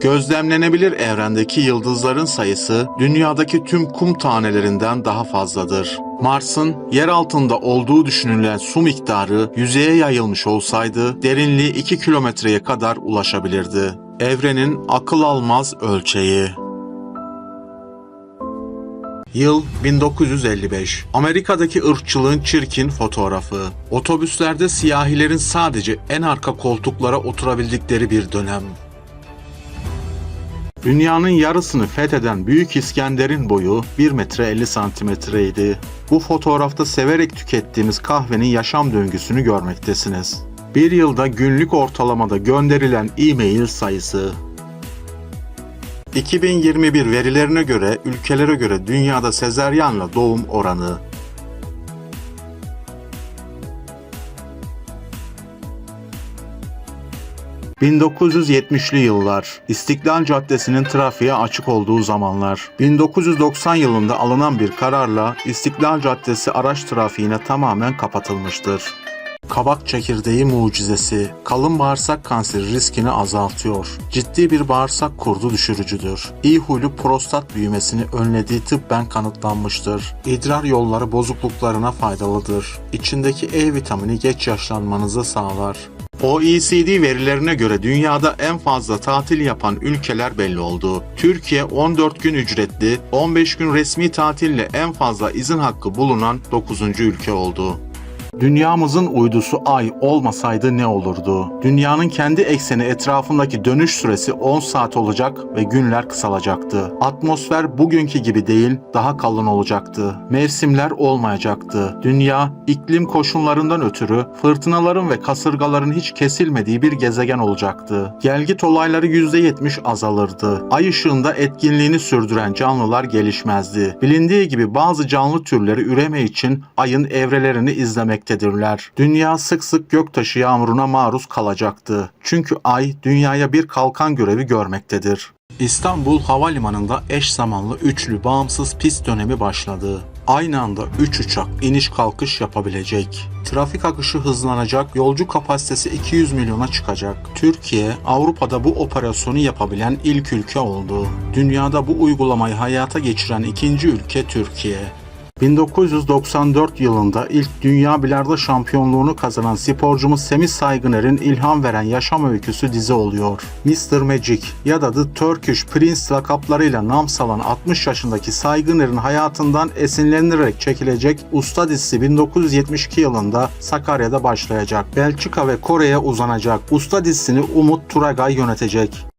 Gözlemlenebilir evrendeki yıldızların sayısı dünyadaki tüm kum tanelerinden daha fazladır. Mars'ın yer altında olduğu düşünülen su miktarı yüzeye yayılmış olsaydı derinliği 2 kilometreye kadar ulaşabilirdi. Evrenin akıl almaz ölçeği. Yıl 1955. Amerika'daki ırkçılığın çirkin fotoğrafı. Otobüslerde siyahilerin sadece en arka koltuklara oturabildikleri bir dönem. Dünyanın yarısını fetheden Büyük İskender'in boyu 1 metre 50 santimetreydi. Bu fotoğrafta severek tükettiğimiz kahvenin yaşam döngüsünü görmektesiniz. Bir yılda günlük ortalamada gönderilen e-mail sayısı 2021 verilerine göre ülkelere göre dünyada sezeryanla doğum oranı ...1970'li yıllar, İstiklal Caddesi'nin trafiğe açık olduğu zamanlar. 1990 yılında alınan bir kararla İstiklal Caddesi araç trafiğine tamamen kapatılmıştır. Kabak çekirdeği mucizesi, kalın bağırsak kanseri riskini azaltıyor. Ciddi bir bağırsak kurdu düşürücüdür. İyi huylu prostat büyümesini önlediği tıbben kanıtlanmıştır. İdrar yolları bozukluklarına faydalıdır. İçindeki E vitamini geç yaşlanmanızı sağlar. OECD verilerine göre dünyada en fazla tatil yapan ülkeler belli oldu. Türkiye 14 gün ücretli, 15 gün resmi tatille en fazla izin hakkı bulunan 9. ülke oldu. Dünyamızın uydusu Ay olmasaydı ne olurdu? Dünyanın kendi ekseni etrafındaki dönüş süresi 10 saat olacak ve günler kısalacaktı. Atmosfer bugünkü gibi değil, daha kalın olacaktı. Mevsimler olmayacaktı. Dünya iklim koşullarından ötürü fırtınaların ve kasırgaların hiç kesilmediği bir gezegen olacaktı. Gelgit olayları %70 azalırdı. Ay ışığında etkinliğini sürdüren canlılar gelişmezdi. Bilindiği gibi bazı canlı türleri üreme için ayın evrelerini izlemektedirler. Dünya sık sık göktaşı yağmuruna maruz kalacaktı. Çünkü ay dünyaya bir kalkan görevi görmektedir. İstanbul Havalimanı'nda eş zamanlı üçlü bağımsız pist dönemi başladı. Aynı anda 3 uçak iniş kalkış yapabilecek. Trafik akışı hızlanacak, yolcu kapasitesi 200 milyona çıkacak. Türkiye, Avrupa'da bu operasyonu yapabilen ilk ülke oldu. Dünyada bu uygulamayı hayata geçiren ikinci ülke Türkiye. 1994 yılında ilk Dünya Bilardo Şampiyonluğunu kazanan sporcumuz Semih Saygıner'in ilham veren yaşam öyküsü dizi oluyor. Mr. Magic ya da The Turkish Prince lakaplarıyla nam salan 60 yaşındaki Saygıner'in hayatından esinlenilerek çekilecek Usta dizisi 1972 yılında Sakarya'da başlayacak. Belçika ve Kore'ye uzanacak. Usta dizisini Umut Turagay yönetecek.